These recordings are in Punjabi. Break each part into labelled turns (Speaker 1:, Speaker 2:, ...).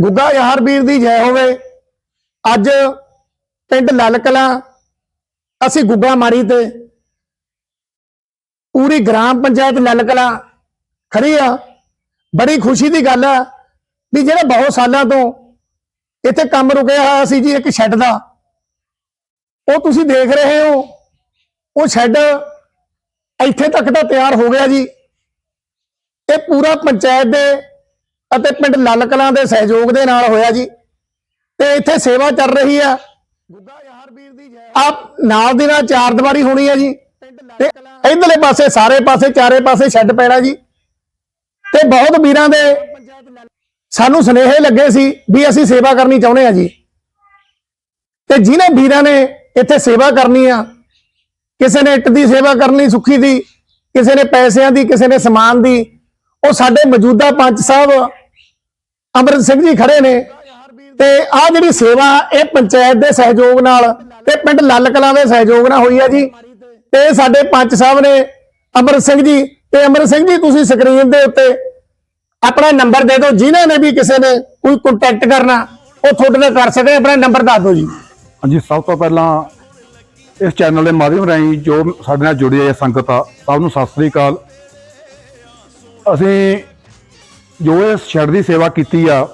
Speaker 1: ਗੁੱਗਾ ਯਾਰਵੀਰ ਦੀ ਜੈ ਹੋਵੇ। ਅੱਜ ਪਿੰਡ ਲੱਲ ਕਲਾਂ ਅਸੀਂ ਗੁੱਗਾ ਮਾਰੀ ਤੇ ਪੂਰੀ ਗ੍ਰਾਮ ਪੰਚਾਇਤ ਲੱਲ ਕਲਾਂ ਖੜੀ ਆ। ਬੜੀ ਖੁਸ਼ੀ ਦੀ ਗੱਲ ਆ ਵੀ ਜਿਹੜਾ ਬਹੁਤ ਸਾਲਾਂ ਤੋਂ ਇੱਥੇ ਕੰਮ ਰੁਕਿਆ ਹੋਇਆ ਸੀ ਜੀ ਇੱਕ ਸ਼ੈੱਡ ਦਾ, ਉਹ ਤੁਸੀਂ ਦੇਖ ਰਹੇ ਹੋ। ਉਹ ਸ਼ੈੱਡ ਇੱਥੇ ਤੱਕ ਤਾਂ ਤਿਆਰ ਹੋ ਗਿਆ ਜੀ। ਇਹ ਪੂਰਾ ਪੰਚਾਇਤ ਦੇ ਅਤੇ ਪਿੰਡ ਲੱਲ ਕਲਾਂ ਦੇ ਸਹਿਯੋਗ ਦੇ ਨਾਲ ਹੋਇਆ ਜੀ। ਤੇ ਇੱਥੇ ਸੇਵਾ ਚੱਲ ਰਹੀ ਆ। ਗੁੱਗਾ ਯਾਰਵੀਰ ਦੀ ਜੈ। ਆਪ ਨਾਲ ਦੀ ਨਾਲ ਚਾਰ ਦੀਵਾਰੀ ਹੋਣੀ ਆ ਜੀ। ਤੇ ਇਧਰਲੇ ਪਾਸੇ ਸਾਰੇ ਪਾਸੇ ਚਾਰੇ ਪਾਸੇ ਛੱਡ ਪੈਣਾ ਜੀ। ਤੇ ਬਹੁਤ ਵੀਰਾਂ ਦੇ ਸਾਨੂੰ ਸੁਨੇਹੇ ਲੱਗੇ ਸੀ ਵੀ ਅਸੀਂ ਸੇਵਾ ਕਰਨੀ ਚਾਹੁੰਦੇ ਆ ਜੀ। ਤੇ ਜਿਨ੍ਹਾਂ ਵੀਰਾਂ ਨੇ ਇੱਥੇ ਸੇਵਾ ਕਰਨੀ ਆ ਕਿਸੇ ਨੇ ਇੱਟ ਦੀ ਸੇਵਾ ਕਰਨੀ ਸੁੱਖੀ ਦੀ ਕਿਸੇ ਨੇ ਪੈਸਿਆਂ ਦੀ ਕਿਸੇ ਨੇ ਸਮਾਨ ਦੀ ਉਹ ਸਾਡੇ ਮੌਜੂਦਾ ਪੰਚ ਸਾਹਿਬ ਅਮਰਿਤ ਸਿੰਘ ਜੀ ਖੜੇ ਨੇ। ਤੇ ਆ ਜਿਹੜੀ ਸੇਵਾ, ਇਹ ਪੰਚਾਇਤ ਦੇ ਸਹਿਯੋਗ ਨਾਲ ਤੇ ਪਿੰਡ ਲੱਲ ਕਲਾਂ ਦੇ ਸਹਿਯੋਗ ਨਾਲ ਹੋਈ ਆ ਜੀ। ਤੇ ਸਾਡੇ ਪੰਚ ਸਾਹਿਬ ਨੇ ਅਮਰਿਤ ਸਿੰਘ ਜੀ, ਤੇ ਅਮਰਿਤ ਸਿੰਘ ਜੀ, ਤੁਸੀਂ ਸਕਰੀਨ ਦੇ ਉੱਤੇ ਆਪਣਾ ਨੰਬਰ ਦੇ ਦਿਓ। ਜਿਨ੍ਹਾਂ ਨੇ ਵੀ ਕਿਸੇ ਨੇ ਕੋਈ ਕੰਟੈਕਟ ਕਰਨਾ, ਉਹ ਤੁਹਾਡੇ ਨਾਲ ਕਰ ਸਕਦੇ ਆਪਣਾ ਨੰਬਰ ਦੱਸ ਦਿਓ ਜੀ।
Speaker 2: ਹਾਂਜੀ, ਸਭ ਤੋਂ ਪਹਿਲਾਂ ਇਸ ਚੈਨਲ ਦੇ ਮਾਧਿਅਮ ਰਾਹੀਂ ਜੋ ਸਾਡੇ ਨਾਲ ਜੁੜੀ ਹੈ ਸੰਗਤ ਆ, ਸਭ ਨੂੰ ਸਤਿ ਸ੍ਰੀ ਅਕਾਲ। ਅਸੀਂ ਜੋ ਇਸ ਸ਼ੈਡ ਦੀ ਸੇਵਾ ਕੀਤੀ ਆ,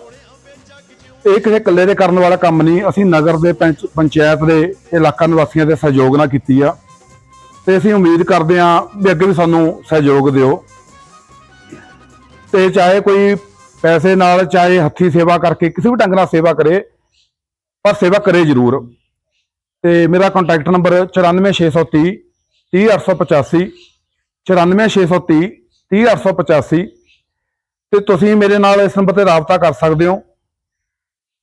Speaker 2: ਇਹ ਕਿਸੇ ਇਕੱਲੇ ਦੇ ਕਰਨ ਵਾਲਾ ਕੰਮ ਨਹੀਂ, ਅਸੀਂ ਨਗਰ ਦੇ ਪੰਚ- ਪੰਚਾਇਤ ਦੇ ਇਲਾਕਾ ਨਿਵਾਸੀਆਂ ਦੇ ਸਹਿਯੋਗ ਨਾਲ ਕੀਤੀ ਆ। ਤੇ ਅਸੀਂ ਉਮੀਦ ਕਰਦੇ ਹਾਂ ਵੀ ਅੱਗੇ ਵੀ ਸਾਨੂੰ ਸਹਿਯੋਗ ਦਿਓ। ਤੇ ਚਾਹੇ ਕੋਈ ਪੈਸੇ ਨਾਲ, ਚਾਹੇ ਹੱਥੀ ਸੇਵਾ ਕਰਕੇ, ਕਿਸੇ ਵੀ ਢੰਗ ਨਾਲ ਸੇਵਾ ਕਰੇ, ਪਰ ਸੇਵਾ ਕਰੇ ਜ਼ਰੂਰ। ਤੇ ਮੇਰਾ ਕੰਟੈਕਟ ਨੰਬਰ 94630 30885 94630 30885 ਤੇ ਤੁਸੀਂ ਮੇਰੇ ਨਾਲ ਇਸ ਨੰਬਰ ਤੇ ਰਾਬਤਾ ਕਰ ਸਕਦੇ ਹੋ।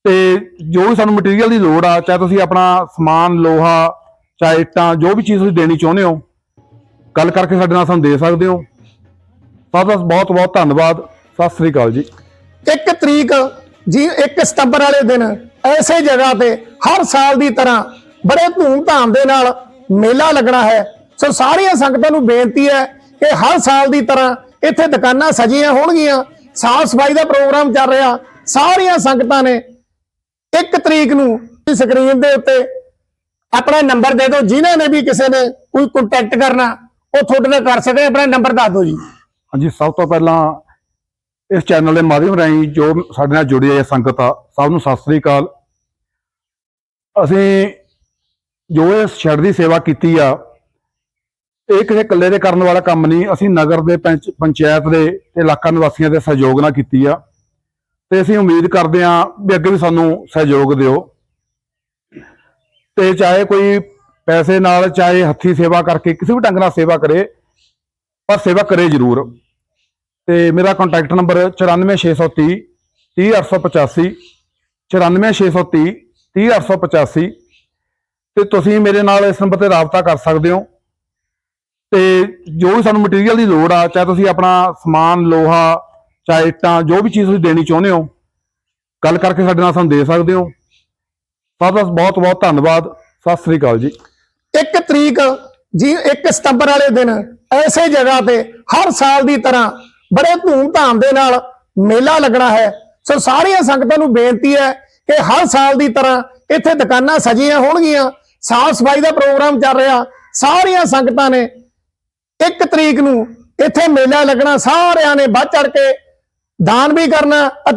Speaker 2: ਤੇ ਜੋ ਵੀ ਸਾਨੂੰ ਮਟੀਰੀਅਲ ਦੀ ਲੋੜ ਆ, ਚਾਹੇ ਤੁਸੀਂ ਆਪਣਾ ਸਮਾਨ, ਲੋਹਾ, ਚਾਹੇ ਇੱਟਾਂ, ਜੋ ਵੀ ਚੀਜ਼ ਤੁਸੀਂ ਦੇਣੀ ਚਾਹੁੰਦੇ ਹੋ, ਗੱਲ ਕਰਕੇ ਸਾਡੇ ਨਾਲ ਸਾਨੂੰ ਦੇ ਸਕਦੇ ਹੋ। ਸਭ ਦਾ ਬਹੁਤ ਬਹੁਤ ਧੰਨਵਾਦ। ਸਤਿ ਸ੍ਰੀ ਅਕਾਲ ਜੀ।
Speaker 1: ਇੱਕ ਤਰੀਕ ਜੀ 1 ਸਤੰਬਰ ਵਾਲੇ ਦਿਨ ਐਸੇ ਜਗ੍ਹਾ ਤੇ ਹਰ ਸਾਲ ਦੀ ਤਰ੍ਹਾਂ ਬੜੇ ਧੂਮ-ਧਾਮ ਦੇ ਨਾਲ ਮੇਲਾ ਲੱਗਣਾ ਹੈ। ਸੋ ਸਾਰੀਆਂ ਸੰਗਤਾਂ ਨੂੰ ਬੇਨਤੀ ਹੈ ਕਿ ਹਰ ਸਾਲ ਦੀ ਤਰ੍ਹਾਂ ਇੱਥੇ ਦੁਕਾਨਾਂ ਸਜੀਆਂ ਹੋਣਗੀਆਂ। ਸਾਫ਼ ਸਫ਼ਾਈ ਦਾ ਪ੍ਰੋਗਰਾਮ ਚੱਲ ਰਿਹਾ। ਸਾਰੀਆਂ ਸੰਗਤਾਂ ਨੇ ਇੱਕ ਤਰੀਕ ਨੂੰ ਸਕਰੀਨ ਦੇ ਉੱਤੇ ਆਪਣਾ ਨੰਬਰ ਦੇ ਦਿਓ। ਜਿਨ੍ਹਾਂ ਨੇ ਵੀ ਕਿਸੇ ਨੇ ਕੋਈ ਕੰਟੈਕਟ ਕਰਨਾ, ਉਹ ਤੁਹਾਡੇ ਨਾਲ ਕਰ ਸਕਦੇ ਆਪਣਾ ਨੰਬਰ ਦੱਸ ਦਿਓ ਜੀ।
Speaker 2: ਹਾਂਜੀ, ਸਭ ਤੋਂ ਪਹਿਲਾਂ ਇਸ ਚੈਨਲ ਦੇ ਮਾਧਿਅਮ ਰਾਹੀਂ ਜੋ ਸਾਡੇ ਨਾਲ ਜੁੜੀ ਹੈ ਸੰਗਤ ਆ, ਸਭ ਨੂੰ ਸਤਿ ਸ੍ਰੀ ਅਕਾਲ। ਅਸੀਂ ਜੋ ਇਸ ਸ਼ੈਡ ਦੀ ਸੇਵਾ ਕੀਤੀ ਆ ਇਹ ਕਿਸੇ ਇਕੱਲੇ ਦੇ ਕਰਨ ਵਾਲਾ ਕੰਮ ਨਹੀਂ, ਅਸੀਂ ਨਗਰ ਦੇ ਪੰਚ- ਪੰਚਾਇਤ ਦੇ ਇਲਾਕਾ ਨਿਵਾਸੀਆਂ ਦੇ ਸਹਿਯੋਗ ਨਾਲ ਕੀਤੀ ਆ। ਤੇ ਅਸੀਂ ਉਮੀਦ ਕਰਦੇ ਹਾਂ ਵੀ ਅੱਗੇ ਵੀ ਸਾਨੂੰ ਸਹਿਯੋਗ ਦਿਓ। ਤੇ ਚਾਹੇ ਕੋਈ ਪੈਸੇ ਨਾਲ, ਚਾਹੇ ਹੱਥੀ ਸੇਵਾ ਕਰਕੇ, ਕਿਸੇ ਵੀ ਢੰਗ ਨਾਲ ਸੇਵਾ ਕਰੇ, ਪਰ ਸੇਵਾ ਕਰੇ ਜ਼ਰੂਰ। ਤੇ ਮੇਰਾ ਕੰਟੈਕਟ ਨੰਬਰ 94630 30885 94630 30885 ਤੇ ਤੁਸੀਂ ਮੇਰੇ ਨਾਲ ਇਸ ਨੰਬਰ ਤੇ ਰਾਬਤਾ ਕਰ ਸਕਦੇ ਹੋ। ਤੇ ਜੋ ਵੀ ਸਾਨੂੰ ਮਟੀਰੀਅਲ ਦੀ ਲੋੜ ਆ, ਚਾਹੇ ਤੁਸੀਂ ਆਪਣਾ ਸਮਾਨ, ਲੋਹਾ, ਚਾਹੇ ਇੱਟਾਂ, ਜੋ ਵੀ ਚੀਜ਼ ਤੁਸੀਂ ਦੇਣੀ ਚਾਹੁੰਦੇ ਹੋ, ਗੱਲ ਕਰਕੇ ਸਾਡੇ ਨਾਲ ਸਾਨੂੰ ਦੇ ਸਕਦੇ ਹੋ। ਸਭ ਦਾ ਬਹੁਤ ਬਹੁਤ ਧੰਨਵਾਦ। ਸਤਿ ਸ੍ਰੀ ਅਕਾਲ ਜੀ।
Speaker 1: ਇੱਕ ਤਰੀਕ ਜੀ 1 ਸਤੰਬਰ ਵਾਲੇ ਦਿਨ ਐਸੇ ਜਗ੍ਹਾ ਤੇ ਹਰ ਸਾਲ ਦੀ ਤਰ੍ਹਾਂ ਬੜੇ ਧੂਮ-ਧਾਮ ਦੇ ਨਾਲ ਮੇਲਾ ਲੱਗਣਾ ਹੈ। ਸੋ ਸਾਰੀਆਂ ਸੰਗਤਾਂ ਨੂੰ ਬੇਨਤੀ ਹੈ ਕਿ ਹਰ ਸਾਲ ਦੀ ਤਰ੍ਹਾਂ ਇੱਥੇ ਦੁਕਾਨਾਂ ਸਜੀਆਂ ਹੋਣਗੀਆਂ। ਸਾਫ਼ ਸਫ਼ਾਈ ਦਾ ਪ੍ਰੋਗਰਾਮ ਚੱਲ ਰਿਹਾ। ਸਾਰੀਆਂ ਸੰਗਤਾਂ ਨੇ ਇੱਕ ਤਰੀਕ ਨੂੰ ਇੱਥੇ ਮੇਲਾ ਲੱਗਣਾ, ਸਾਰਿਆਂ ਨੇ ਵੱਧ ਚੜ ਕੇ ਦਾਨ ਵੀ ਕਰਨਾ। ਅਤੇ